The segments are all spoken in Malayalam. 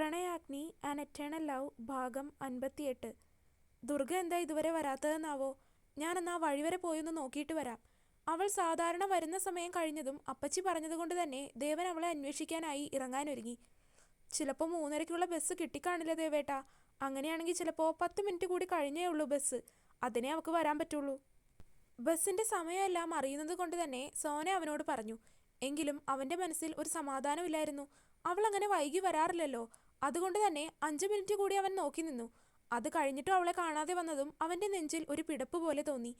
പ്രണയാഗ്നി ആൻ എറ്റേണൽ ലവ് ഭാഗം അൻപത്തിയെട്ട്. ദുർഗ എന്താ ഇതുവരെ വരാത്തതെന്നാവോ? ഞാനെന്നാ വഴിവരെ പോയൊന്ന് നോക്കിയിട്ട് വരാം. അവൾ സാധാരണ വരുന്ന സമയം കഴിഞ്ഞതും അപ്പച്ചി പറഞ്ഞതുകൊണ്ട് തന്നെ ദേവൻ അവളെ അന്വേഷിക്കാനായി ഇറങ്ങാനൊരുങ്ങി. ചിലപ്പോൾ മൂന്നരയ്ക്കുള്ള ബസ് കിട്ടിക്കാണില്ല ദേവേട്ട? അങ്ങനെയാണെങ്കിൽ ചിലപ്പോൾ പത്ത് മിനിറ്റ് കൂടി കഴിഞ്ഞേ ഉള്ളൂ ബസ്. അതിനെ അവൾക്ക് വരാൻ പറ്റുള്ളൂ. ബസ്സിന്റെ സമയമെല്ലാം അറിയുന്നത് കൊണ്ട് തന്നെ സോന അവനോട് പറഞ്ഞു. എങ്കിലും അവന്റെ മനസ്സിൽ ഒരു സമാധാനമില്ലായിരുന്നു. അവൾ അങ്ങനെ വൈകി വരാറില്ലല്ലോ. അതുകൊണ്ട് തന്നെ അഞ്ചു മിനിറ്റ് കൂടി അവൻ നോക്കി നിന്നു. അത് കഴിഞ്ഞിട്ടും അവളെ കാണാതെ വന്നതും അവന്റെ നെഞ്ചിൽ ഒരു പിടപ്പ് പോലെ തോന്നി.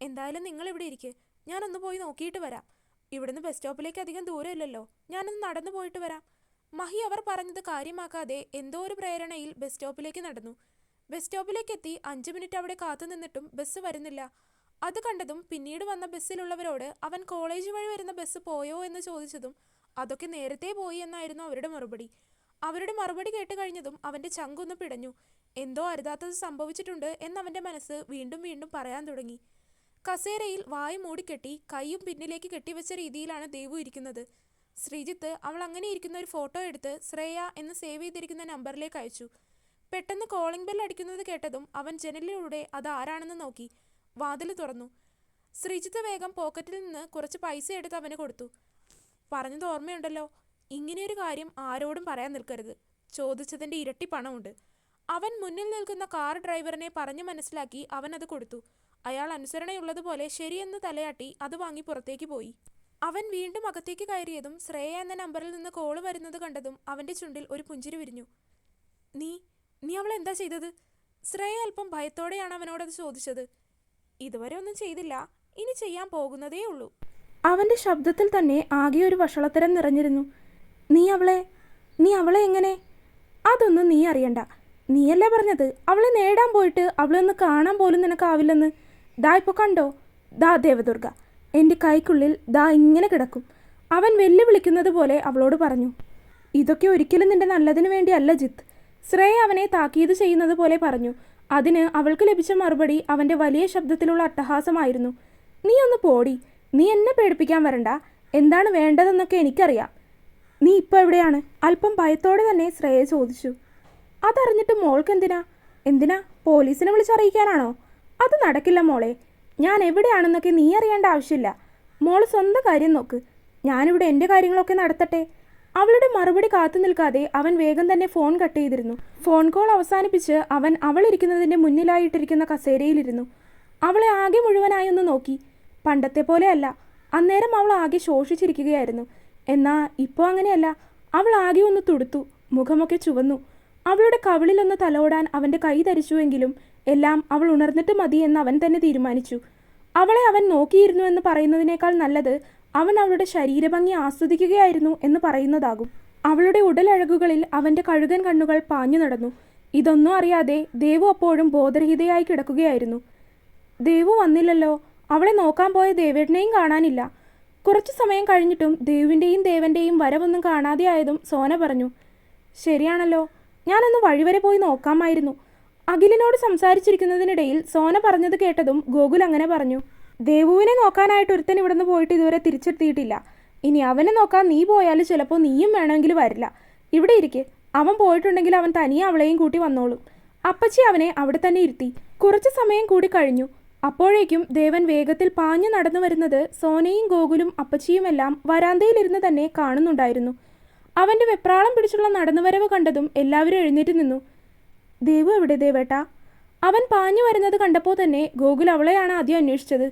എന്തായാലും നിങ്ങൾ ഇവിടെ ഇരിക്കെ. ഞാനൊന്ന് പോയി നോക്കിയിട്ട് വരാം. ഇവിടുന്ന് ബസ് സ്റ്റോപ്പിലേക്ക് അധികം ദൂരമില്ലല്ലോ ഞാനൊന്ന് നടന്നു പോയിട്ട് വരാം. മഹി അവർ പറഞ്ഞത് കാര്യമാക്കാതെ എന്തോ ഒരു പ്രേരണയിൽ ബസ് സ്റ്റോപ്പിലേക്ക് നടന്നു. ബസ് സ്റ്റോപ്പിലേക്ക് എത്തി അഞ്ച് മിനിറ്റ് അവിടെ കാത്തു നിന്നിട്ടും ബസ് വരുന്നില്ല. അത് കണ്ടതും പിന്നീട് വന്ന ബസ്സിലുള്ളവരോട് അവൻ കോളേജ് വഴി വരുന്ന ബസ് പോയോ എന്ന് ചോദിച്ചതും അതൊക്കെ നേരത്തെ പോയി എന്നായിരുന്നു അവരുടെ മറുപടി. അവരുടെ മറുപടി കേട്ട് കഴിഞ്ഞതും അവന്റെ ചങ്കൊന്ന് പിടഞ്ഞു. എന്തോ അരുതാത്തത് സംഭവിച്ചിട്ടുണ്ട് എന്നവന്റെ മനസ്സ് വീണ്ടും വീണ്ടും പറയാൻ തുടങ്ങി. കസേരയിൽ വായ മൂടിക്കെട്ടി കൈയും പിന്നിലേക്ക് കെട്ടിവെച്ച രീതിയിലാണ് ദേവു ഇരിക്കുന്നത്. ശ്രീജിത്ത് അവൾ അങ്ങനെ ഇരിക്കുന്ന ഒരു ഫോട്ടോ എടുത്ത് ശ്രേയ എന്ന് സേവ് ചെയ്തിരിക്കുന്ന നമ്പറിലേക്ക് അയച്ചു. പെട്ടെന്ന് കോളിംഗ് ബെൽ അടിക്കുന്നത് കേട്ടതും അവൻ ജനലിലൂടെ അത് ആരാണെന്ന് നോക്കി. വാതിൽ തുറന്നു. ശ്രീജിത്ത് വേഗം പോക്കറ്റിൽ നിന്ന് കുറച്ച് പൈസ എടുത്ത് അവന് കൊടുത്തു. പറഞ്ഞത് ഓർമ്മയുണ്ടല്ലോ. ഇങ്ങനെയൊരു കാര്യം ആരോടും പറയാൻ നിൽക്കരുത്. ചോദിച്ചതിന്റെ ഇരട്ടി പണമുണ്ട്. അവൻ മുന്നിൽ നിൽക്കുന്ന കാർ ഡ്രൈവറിനെ പറഞ്ഞു മനസ്സിലാക്കി അവൻ അത് കൊടുത്തു. അയാൾ അനുസരണയുള്ളതുപോലെ ശരിയെന്ന് തലയാട്ടി അത് വാങ്ങി പുറത്തേക്ക് പോയി. അവൻ വീണ്ടും അകത്തേക്ക് കയറിയതും ശ്രേയ എന്ന നമ്പറിൽ നിന്ന് കോൾ വരുന്നത് കണ്ടതും അവന്റെ ചുണ്ടിൽ ഒരു പുഞ്ചിരി വിരിഞ്ഞു. നീ നീ അവൾ എന്താ ചെയ്തത് ശ്രേയ അല്പം ഭയത്തോടെയാണ് അവനോടത് ചോദിച്ചത്. ഇതുവരെ ഒന്നും ചെയ്തില്ല. ഇനി ചെയ്യാൻ പോകുന്നതേ ഉള്ളൂ. അവന്റെ ശബ്ദത്തിൽ തന്നെ ആകെ ഒരു വഷളത്തരം നിറഞ്ഞിരുന്നു. നീ അവളെ നീ അവളെ എങ്ങനെ? അതൊന്നും നീ അറിയണ്ട. നീയല്ലേ പറഞ്ഞത്? അവളെ നേടാൻ പോയിട്ട് അവളെ ഒന്ന് കാണാൻ പോലും നിനക്കാവില്ലെന്ന്. ദാ ഇപ്പോൾ കണ്ടോ? ദാ ദേവദുർഗ. എന്റെ കൈക്കുള്ളിൽ ദാ ഇങ്ങനെ കിടക്കും. അവൻ വെല്ലുവിളിക്കുന്നത് പോലെ അവളോട് പറഞ്ഞു. ഇതൊക്കെ ഒരിക്കലും നിന്റെ നല്ലതിനു വേണ്ടിയല്ല ജിത്ത്. ശ്രേയ അവനെ താക്കീത് ചെയ്യുന്നത് പോലെ പറഞ്ഞു. അതിന് അവൾക്ക് ലഭിച്ച മറുപടി അവന്റെ വലിയ ശബ്ദത്തിലുള്ള അട്ടഹാസമായിരുന്നു. നീ ഒന്ന് പോടി. നീ എന്നെ പേടിപ്പിക്കാൻ വരണ്ട. എന്താണ് വേണ്ടതെന്നൊക്കെ എനിക്കറിയാം. നീ ഇപ്പോൾ എവിടെയാണ്? അല്പം ഭയത്തോടെ തന്നെ ശ്രേയ ചോദിച്ചു. അതറിഞ്ഞിട്ട് മോൾക്ക് എന്തിനാ എന്തിനാ പോലീസിനെ വിളിച്ചറിയിക്കാനാണോ അത് നടക്കില്ല മോളെ. ഞാൻ എവിടെയാണെന്നൊക്കെ നീ അറിയേണ്ട ആവശ്യമില്ല. മോൾ സ്വന്തം കാര്യം നോക്ക്. ഞാനിവിടെ എന്റെ കാര്യങ്ങളൊക്കെ നടത്തട്ടെ. അവളുടെ മറുപടി കാത്തു നിൽക്കാതെ അവൻ വേഗം തന്നെ ഫോൺ കട്ട് ചെയ്തിരുന്നു. ഫോൺ കോൾ അവസാനിപ്പിച്ച് അവൻ അവളിരിക്കുന്നതിന്റെ മുന്നിലായിട്ടിരിക്കുന്ന കസേരയിലിരുന്നു. അവളെ ആകെ മുഴുവനായി ഒന്ന് നോക്കി. പണ്ടത്തെ പോലെയല്ല അന്നേരം അവൾ ആകെ ശോഷിച്ചിരിക്കുകയായിരുന്നു. എന്നാ ഇപ്പോൾ അങ്ങനെയല്ല. അവൾ ആകെ ഒന്ന് തുടുത്തു മുഖമൊക്കെ ചുവന്നു. അവളുടെ കവിളിലൊന്ന് തലോടാൻ അവന്റെ കൈ ധരിച്ചുവെങ്കിലും എല്ലാം അവൾ ഉണർന്നിട്ട് മതി എന്ന് അവൻ തന്നെ തീരുമാനിച്ചു. അവളെ അവൻ നോക്കിയിരുന്നു എന്ന് പറയുന്നതിനേക്കാൾ നല്ലത് അവൻ അവളുടെ ശരീരഭംഗി ആസ്വദിക്കുകയായിരുന്നു എന്ന് പറയുന്നതാകും. അവളുടെ ഉടലഴകുകളിൽ അവന്റെ കഴുകൻ കണ്ണുകൾ പാഞ്ഞു നടന്നു. ഇതൊന്നും അറിയാതെ ദേവു അപ്പോഴും ബോധരഹിതയായി കിടക്കുകയായിരുന്നു. ദേവു വന്നില്ലല്ലോ. അവളെ നോക്കാൻ പോയ ദേവേട്ടനെയും കാണാനില്ല. കുറച്ചു സമയം കഴിഞ്ഞിട്ടും ദേവിന്റെയും ദേവന്റെയും വരവൊന്നും കാണാതെയായതും സോന പറഞ്ഞു ശരിയാണല്ലോ. ഞാനൊന്ന് വഴിവരെ പോയി നോക്കാമായിരുന്നു. അഖിലിനോട് സംസാരിച്ചിരിക്കുന്നതിനിടയിൽ സോന പറഞ്ഞത് കേട്ടതും ഗോകുൽ അങ്ങനെ പറഞ്ഞു ദേവുവിനെ നോക്കാനായിട്ട് ഒരുത്തൻ ഇവിടുന്ന് പോയിട്ട് ഇതുവരെ തിരിച്ചെത്തിയിട്ടില്ല. ഇനി അവനെ നോക്കാൻ നീ പോയാൽ ചിലപ്പോൾ നീയും വേണമെങ്കിൽ വരില്ല. ഇവിടെ ഇരിക്കെ. അവൻ പോയിട്ടുണ്ടെങ്കിൽ അവൻ തനിയെ അവളെയും കൂട്ടി വന്നോളും. അപ്പച്ചി അവനെ അവിടെ തന്നെ ഇരുത്തി. കുറച്ച് സമയം കൂടി കഴിഞ്ഞു. അപ്പോഴേക്കും ദേവൻ വേഗത്തിൽ പാഞ്ഞു നടന്നു വരുന്നത് സോനയും ഗോകുലും അപ്പച്ചിയുമെല്ലാം വരാന്തയിലിരുന്ന് തന്നെ കാണുന്നുണ്ടായിരുന്നു. അവന്റെ വെപ്രാളം പിടിച്ചുള്ള നടന്നുവരവ് കണ്ടതും എല്ലാവരും എഴുന്നേറ്റ് നിന്നു. ദേവു എവിടെ ദേവേട്ട? അവൻ പാഞ്ഞു വരുന്നത് കണ്ടപ്പോൾ തന്നെ ഗോകുൽ അവളെയാണ് ആദ്യം അന്വേഷിച്ചത്.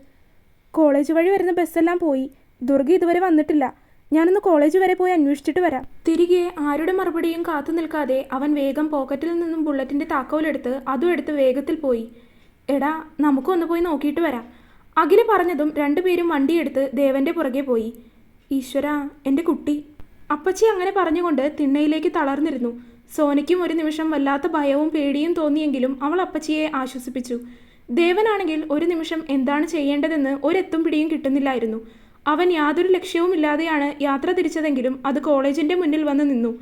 കോളേജ് വഴി വരുന്ന ബസ്സെല്ലാം പോയി. ദുർഗ ഇതുവരെ വന്നിട്ടില്ല. ഞാനൊന്ന് കോളേജ് വരെ പോയി അന്വേഷിച്ചിട്ട് വരാം. തിരികെ ആരുടെ മറുപടിയും കാത്തു നിൽക്കാതെ അവൻ വേഗം പോക്കറ്റിൽ നിന്നും ബുള്ളറ്റിന്റെ താക്കോലെടുത്ത് അതും എടുത്ത് വേഗത്തിൽ പോയി. എടാ നമുക്കൊന്ന് പോയി നോക്കിയിട്ട് വരാം. അഖിൽ പറഞ്ഞതും രണ്ടുപേരും വണ്ടിയെടുത്ത് ദേവന്റെ പുറകെ പോയി. ഈശ്വര എന്റെ കുട്ടി. അപ്പച്ചി അങ്ങനെ പറഞ്ഞുകൊണ്ട് തിണ്ണയിലേക്ക് തളർന്നിരുന്നു. സോനയ്ക്കും ഒരു നിമിഷം വല്ലാത്ത ഭയവും പേടിയും തോന്നിയെങ്കിലും അവൾ അപ്പച്ചിയെ ആശ്വസിപ്പിച്ചു. ദേവനാണെങ്കിൽ ഒരു നിമിഷം എന്താണ് ചെയ്യേണ്ടതെന്ന് ഒരെത്തും പിടിയും കിട്ടുന്നില്ലായിരുന്നു. അവൻ യാതൊരു ലക്ഷ്യവുമില്ലാതെയാണ് യാത്ര തിരിച്ചതെങ്കിലും അത് കോളേജിന്റെ മുന്നിൽ വന്ന് നിന്നു.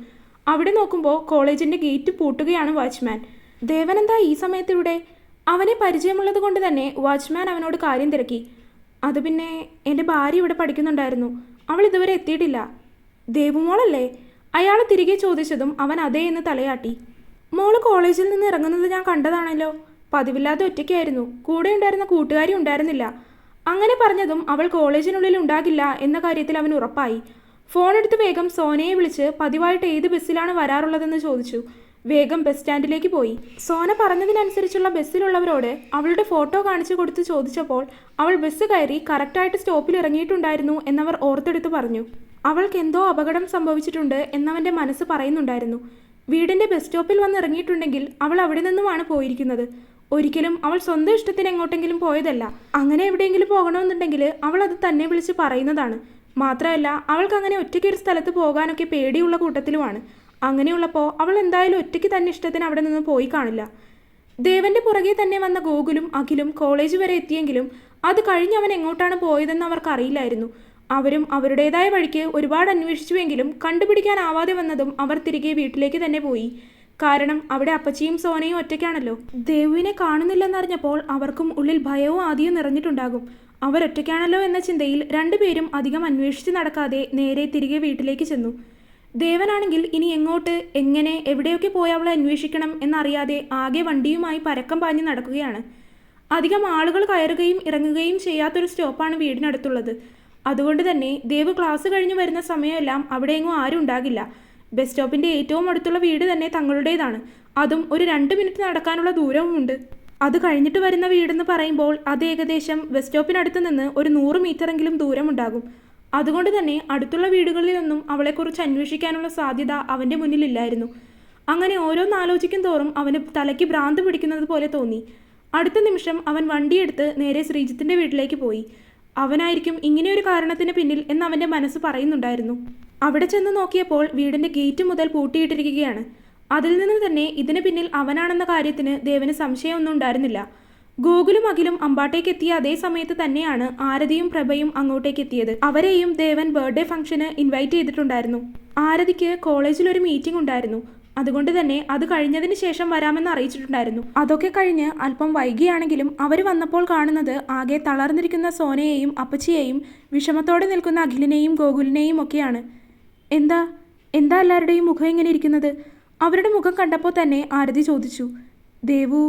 അവിടെ നോക്കുമ്പോൾ കോളേജിന്റെ ഗേറ്റ് പൂട്ടുകയാണ് വാച്ച്മാൻ. ദേവനെന്താ ഈ സമയത്ത് ഇവിടെ അവനെ പരിചയമുള്ളത് കൊണ്ട് തന്നെ വാച്ച്മാൻ അവനോട് കാര്യം തിരക്കി. അത് പിന്നെ എന്റെ ഭാര്യ ഇവിടെ പഠിക്കുന്നുണ്ടായിരുന്നു. അവൾ ഇതുവരെ എത്തിയിട്ടില്ല. ദേവുമോളല്ലേ? അയാൾ തിരികെ ചോദിച്ചതും അവൻ അതേ എന്ന് തലയാട്ടി. മോൾ കോളേജിൽ നിന്ന് ഇറങ്ങുന്നത് ഞാൻ കണ്ടതാണല്ലോ. പതിവില്ലാതെ ഒറ്റയ്ക്കായിരുന്നു. കൂടെ ഉണ്ടായിരുന്ന കൂട്ടുകാരി ഉണ്ടായിരുന്നില്ല. അങ്ങനെ പറഞ്ഞതും അവൾ കോളേജിനുള്ളിൽ ഉണ്ടാകില്ല എന്ന കാര്യത്തിൽ അവൻ ഉറപ്പായി. ഫോൺ എടുത്ത് വേഗം സോനയെ വിളിച്ച് പതിവായിട്ട് ഏത് ബസ്സിലാണ് വരാറുള്ളതെന്ന് ചോദിച്ചു. വേഗം ബസ് സ്റ്റാൻഡിലേക്ക് പോയി. സോന പറഞ്ഞതിനനുസരിച്ചുള്ള ബസ്സിലുള്ളവരോട് അവളുടെ ഫോട്ടോ കാണിച്ചു കൊടുത്ത് ചോദിച്ചപ്പോൾ അവൾ ബസ് കയറി കറക്റ്റായിട്ട് സ്റ്റോപ്പിൽ ഇറങ്ങിയിട്ടുണ്ടായിരുന്നു എന്നവർ ഓർത്തെടുത്ത് പറഞ്ഞു. അവൾക്ക് എന്തോ അപകടം സംഭവിച്ചിട്ടുണ്ട് എന്നവന്റെ മനസ്സ് പറയുന്നുണ്ടായിരുന്നു. വീടിന്റെ ബസ് സ്റ്റോപ്പിൽ വന്ന് ഇറങ്ങിയിട്ടുണ്ടെങ്കിൽ അവൾ അവിടെ നിന്നുമാണ് പോയിരിക്കുന്നത്. ഒരിക്കലും അവൾ സ്വന്തം ഇഷ്ടത്തിന് എങ്ങോട്ടെങ്കിലും പോയതല്ല. അങ്ങനെ എവിടെയെങ്കിലും പോകണമെന്നുണ്ടെങ്കിൽ അവൾ അത് തന്നെ വിളിച്ച് പറയുന്നതാണ്. മാത്രമല്ല അവൾക്ക് അങ്ങനെ ഒറ്റയ്ക്ക് ഒരു സ്ഥലത്ത് പോകാനൊക്കെ പേടിയുള്ള കൂട്ടത്തിലുമാണ്. അങ്ങനെയുള്ളപ്പോൾ അവൾ എന്തായാലും ഒറ്റയ്ക്ക് തന്നെ ഇഷ്ടത്തിന് അവിടെ നിന്ന് പോയി കാണില്ല. ദേവന്റെ പുറകെ തന്നെ വന്ന ഗോകുലും അഖിലും കോളേജ് വരെ എത്തിയെങ്കിലും അത് കഴിഞ്ഞ് അവൻ എങ്ങോട്ടാണ് പോയതെന്ന് അവർക്ക് അറിയില്ലായിരുന്നു. അവരും അവരുടേതായ വഴിക്ക് ഒരുപാട് അന്വേഷിച്ചുവെങ്കിലും കണ്ടുപിടിക്കാനാവാതെ വന്നതും അവർ തിരികെ വീട്ടിലേക്ക് തന്നെ പോയി. കാരണം അവിടെ അപ്പച്ചിയും സോനയും ഒറ്റയ്ക്കാണല്ലോ. ദേവുവിനെ കാണുന്നില്ലെന്നറിഞ്ഞപ്പോൾ അവർക്കും ഉള്ളിൽ ഭയവും ആദ്യം നിറഞ്ഞിട്ടുണ്ടാകും. അവരൊറ്റയ്ക്കാണല്ലോ എന്ന ചിന്തയിൽ രണ്ടുപേരും അധികം അന്വേഷിച്ച് നടക്കാതെ നേരെ തിരികെ വീട്ടിലേക്ക് ചെന്നു. ദേവനാണെങ്കിൽ ഇനി എങ്ങോട്ട് എങ്ങനെ എവിടെയൊക്കെ പോയി അവളെ അന്വേഷിക്കണം എന്നറിയാതെ ആകെ വണ്ടിയുമായി പരക്കം പാഞ്ഞ് നടക്കുകയാണ്. അധികം ആളുകൾ കയറുകയും ഇറങ്ങുകയും ചെയ്യാത്തൊരു സ്റ്റോപ്പാണ് വീടിനടുത്തുള്ളത്. അതുകൊണ്ട് തന്നെ ദേവ് ക്ലാസ് കഴിഞ്ഞു വരുന്ന സമയമെല്ലാം അവിടെയെങ്ങും ആരും ഉണ്ടാകില്ല. ബസ് സ്റ്റോപ്പിന്റെ ഏറ്റവും അടുത്തുള്ള വീട് തന്നെ തങ്ങളുടേതാണ്. അതും ഒരു രണ്ട് മിനിറ്റ് നടക്കാനുള്ള ദൂരവുമുണ്ട്. അത് കഴിഞ്ഞിട്ട് വരുന്ന വീടെന്ന് പറയുമ്പോൾ അത് ഏകദേശം ബസ് സ്റ്റോപ്പിനടുത്ത് നിന്ന് ഒരു നൂറ് മീറ്ററെങ്കിലും ദൂരമുണ്ടാകും. അതുകൊണ്ട് തന്നെ അടുത്തുള്ള വീടുകളിലൊന്നും അവളെക്കുറിച്ച് അന്വേഷിക്കാനുള്ള സാധ്യത അവന്റെ മുന്നിലില്ലായിരുന്നു. അങ്ങനെ ഓരോന്ന് ആലോചിക്കും തോറും അവന് തലയ്ക്ക് ഭ്രാന്ത് പിടിക്കുന്നത് പോലെ തോന്നി. അടുത്ത നിമിഷം അവൻ വണ്ടിയെടുത്ത് നേരെ ശ്രീജിത്തിന്റെ വീട്ടിലേക്ക് പോയി. അവനായിരിക്കും ഇങ്ങനെയൊരു കാരണത്തിന് പിന്നിൽ എന്ന് അവന്റെ മനസ്സ് പറയുന്നുണ്ടായിരുന്നു. അവിടെ ചെന്ന് നോക്കിയപ്പോൾ വീടിന്റെ ഗേറ്റ് മുതൽ പൂട്ടിയിട്ടിരിക്കുകയാണ്. അതിൽ നിന്ന് തന്നെ ഇതിന് പിന്നിൽ അവനാണെന്ന കാര്യത്തിന് ദേവന് സംശയമൊന്നും ഉണ്ടായിരുന്നില്ല. ഗോകുലും അഖിലും അമ്പാട്ടേക്ക് എത്തിയ അതേ സമയത്ത് തന്നെയാണ് ആരതിയും പ്രഭയും അങ്ങോട്ടേക്ക് എത്തിയത്. അവരെയും ദേവൻ ബർത്ത്ഡേ ഫംഗ്ഷന് ഇൻവൈറ്റ് ചെയ്തിട്ടുണ്ടായിരുന്നു. ആരതിക്ക് കോളേജിൽ ഒരു മീറ്റിംഗ് ഉണ്ടായിരുന്നു. അതുകൊണ്ട് തന്നെ അത് കഴിഞ്ഞതിന് ശേഷം വരാമെന്ന് അറിയിച്ചിട്ടുണ്ടായിരുന്നു. അതൊക്കെ കഴിഞ്ഞ് അല്പം വൈകിയാണെങ്കിലും അവർ വന്നപ്പോൾ കാണുന്നത് ആകെ തളർന്നിരിക്കുന്ന സോനയെയും അപ്പച്ചിയെയും വിഷമത്തോടെ നിൽക്കുന്ന അഖിലിനെയും ഗോകുലിനെയും ഒക്കെയാണ്. എന്താ? എന്താ എല്ലാവരുടെയും മുഖം ഇങ്ങനെ ഇരിക്കുന്നത്? അവരുടെ മുഖം കണ്ടപ്പോൾ തന്നെ ആരതി ചോദിച്ചു. ദേവു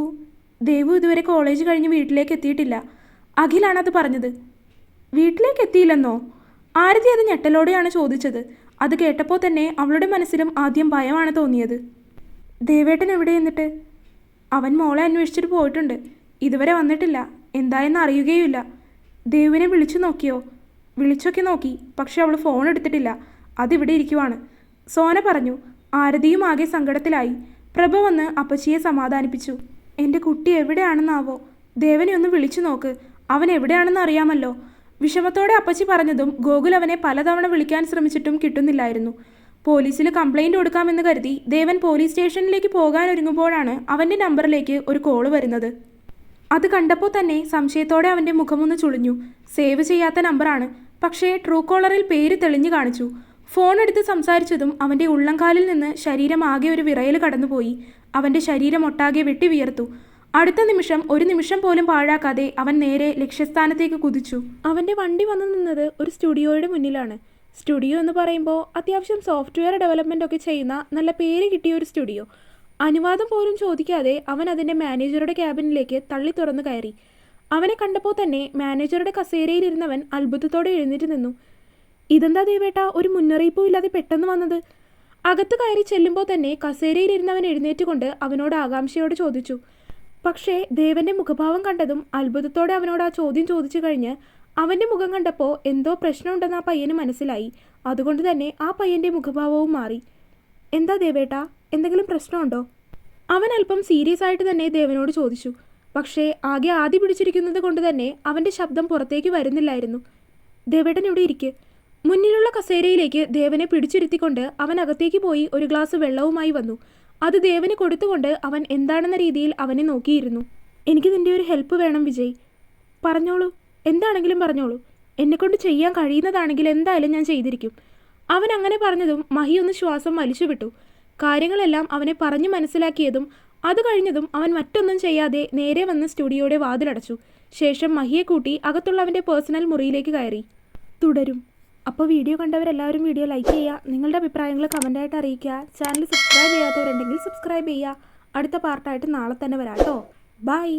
ദേവു ഇതുവരെ കോളേജ് കഴിഞ്ഞ് വീട്ടിലേക്ക് എത്തിയിട്ടില്ല. അഖിലാണ് അത് പറഞ്ഞത്. വീട്ടിലേക്ക് എത്തിയില്ലെന്നോ? ആരതി അത് ഞെട്ടലോടെയാണ് ചോദിച്ചത്. അത് കേട്ടപ്പോൾ തന്നെ അവളുടെ മനസ്സിലും ആദ്യം ഭയമാണ് തോന്നിയത്. ദേവേട്ടൻ എവിടെ എന്നിട്ട്? അവൻ മോളെ അന്വേഷിച്ചിട്ട് പോയിട്ടുണ്ട്. ഇതുവരെ വന്നിട്ടില്ല. എന്തായെന്ന് അറിയുകയുമില്ല. ദേവിനെ വിളിച്ചു നോക്കിയോ? വിളിച്ചൊക്കെ നോക്കി. പക്ഷെ അവൾ ഫോൺ എടുത്തിട്ടില്ല. അതിവിടെ ഇരിക്കുവാണ്. സോന പറഞ്ഞു ആരതിയും ആകെ സങ്കടത്തിലായി. പ്രഭ വന്ന് അപ്പച്ചിയെ സമാധാനിപ്പിച്ചു. എന്റെ കുട്ടി എവിടെയാണെന്നാവോ? ദേവനെ ഒന്ന് വിളിച്ചു നോക്ക്. അവൻ എവിടെയാണെന്ന് അറിയാമല്ലോ. വിഷമത്തോടെ അപ്പച്ചി പറഞ്ഞതും ഗോകുൽ അവനെ പലതവണ വിളിക്കാൻ ശ്രമിച്ചിട്ടും കിട്ടുന്നില്ലായിരുന്നു. പോലീസിൽ കംപ്ലൈന്റ് കൊടുക്കാമെന്ന് കരുതി ദേവൻ പോലീസ് സ്റ്റേഷനിലേക്ക് പോകാൻ ഒരുങ്ങുമ്പോഴാണ് അവന്റെ നമ്പറിലേക്ക് ഒരു കോൾ വരുന്നത്. അത് കണ്ടപ്പോൾ തന്നെ സംശയത്തോടെ അവന്റെ മുഖമൊന്ന് ചുളിഞ്ഞു. സേവ് ചെയ്യാത്ത നമ്പറാണ്. പക്ഷേ ട്രൂ കോളറിൽ പേര് തെളിഞ്ഞു കാണിച്ചു. ഫോൺ എടുത്ത് സംസാരിച്ചതും അവന്റെ ഉള്ളംകാലിൽ നിന്ന് ശരീരം ആകെ ഒരു വിറയൽ കടന്നുപോയി. അവന്റെ ശരീരം ഒട്ടാകെ വെട്ടി വിയർത്തു. അടുത്ത നിമിഷം ഒരു നിമിഷം പോലും പാഴാക്കാതെ അവൻ നേരെ ലക്ഷ്യസ്ഥാനത്തേക്ക് കുതിച്ചു. അവന്റെ വണ്ടി വന്നു നിന്നത് ഒരു സ്റ്റുഡിയോയുടെ മുന്നിലാണ്. സ്റ്റുഡിയോ എന്ന് പറയുമ്പോൾ അത്യാവശ്യം സോഫ്റ്റ്വെയർ ഡെവലപ്മെന്റ് ഒക്കെ ചെയ്യുന്ന നല്ല പേര് കിട്ടിയ ഒരു സ്റ്റുഡിയോ. അനുവാദം പോലും ചോദിക്കാതെ അവൻ അതിന്റെ മാനേജറുടെ ക്യാബിനിലേക്ക് തള്ളി തുറന്നു കയറി. അവനെ കണ്ടപ്പോൾ തന്നെ മാനേജറുടെ കസേരയിലിരുന്നവൻ അത്ഭുതത്തോടെ എഴുന്നേറ്റ് നിന്നു. ഇതെന്താ ദേവേട്ട? ഒരു മുന്നറിയിപ്പും ഇല്ലാതെ പെട്ടെന്ന് വന്നത്. അകത്ത് കയറി ചെല്ലുമ്പോൾ തന്നെ കസേരയിലിരുന്നവൻ എഴുന്നേറ്റുകൊണ്ട് അവനോട് ആകാംക്ഷയോട് ചോദിച്ചു. പക്ഷേ ദേവന്റെ മുഖഭാവം കണ്ടതും അത്ഭുതത്തോടെ അവനോട് ആ ചോദ്യം ചോദിച്ചു കഴിഞ്ഞ് അവന്റെ മുഖം കണ്ടപ്പോൾ എന്തോ പ്രശ്നമുണ്ടെന്ന് ആ പയ്യന് മനസ്സിലായി. അതുകൊണ്ട് തന്നെ ആ പയ്യന്റെ മുഖഭാവവും മാറി. എന്താ ദേവേട്ട? എന്തെങ്കിലും പ്രശ്നമുണ്ടോ? അവൻ അല്പം സീരിയസ് ആയിട്ട് തന്നെ ദേവനോട് ചോദിച്ചു. പക്ഷേ ആകെ ആദ്യ പിടിച്ചിരിക്കുന്നത് കൊണ്ട് തന്നെ അവന്റെ ശബ്ദം പുറത്തേക്ക് വരുന്നില്ലായിരുന്നു. ദേവേട്ടൻ ഇവിടെ ഇരിക്ക്. മുന്നിലുള്ള കസേരയിലേക്ക് ദേവനെ പിടിച്ചിരുത്തിക്കൊണ്ട് അവൻ അകത്തേക്ക് പോയി ഒരു ഗ്ലാസ് വെള്ളവുമായി വന്നു. അത് ദേവന് കൊടുത്തുകൊണ്ട് അവൻ എന്താണെന്ന രീതിയിൽ അവനെ നോക്കിയിരുന്നു. എനിക്ക് നിന്റെ ഒരു ഹെൽപ്പ് വേണം വിജയ്. പറഞ്ഞോളൂ. എന്താണെങ്കിലും പറഞ്ഞോളൂ. എന്നെക്കൊണ്ട് ചെയ്യാൻ കഴിയുന്നതാണെങ്കിൽ എന്തായാലും ഞാൻ ചെയ്തിരിക്കും. അവൻ അങ്ങനെ പറഞ്ഞതും മഹി ഒന്ന് ശ്വാസം വലിച്ചുവിട്ടു കാര്യങ്ങളെല്ലാം അവനെ പറഞ്ഞു മനസ്സിലാക്കിയതും അത് കഴിഞ്ഞതും അവൻ മറ്റൊന്നും ചെയ്യാതെ നേരെ വന്ന് സ്റ്റുഡിയോയുടെ വാതിലടച്ചു. ശേഷം മഹിയെ കൂട്ടി അകത്തുള്ള അവന്റെ പേഴ്സണൽ മുറിയിലേക്ക് കയറി. തുടരും. അപ്പോൾ വീഡിയോ കണ്ടവരെല്ലാവരും വീഡിയോ ലൈക്ക് ചെയ്യുക. നിങ്ങളുടെ അഭിപ്രായങ്ങൾ കമന്റായിട്ട് അറിയിക്കുക. ചാനൽ സബ്സ്ക്രൈബ് ചെയ്യാത്തവരുണ്ടെങ്കിൽ സബ്സ്ക്രൈബ് ചെയ്യുക. അടുത്ത പാർട്ടായിട്ട് നാളെ തന്നെ വരാം കേട്ടോ ബൈ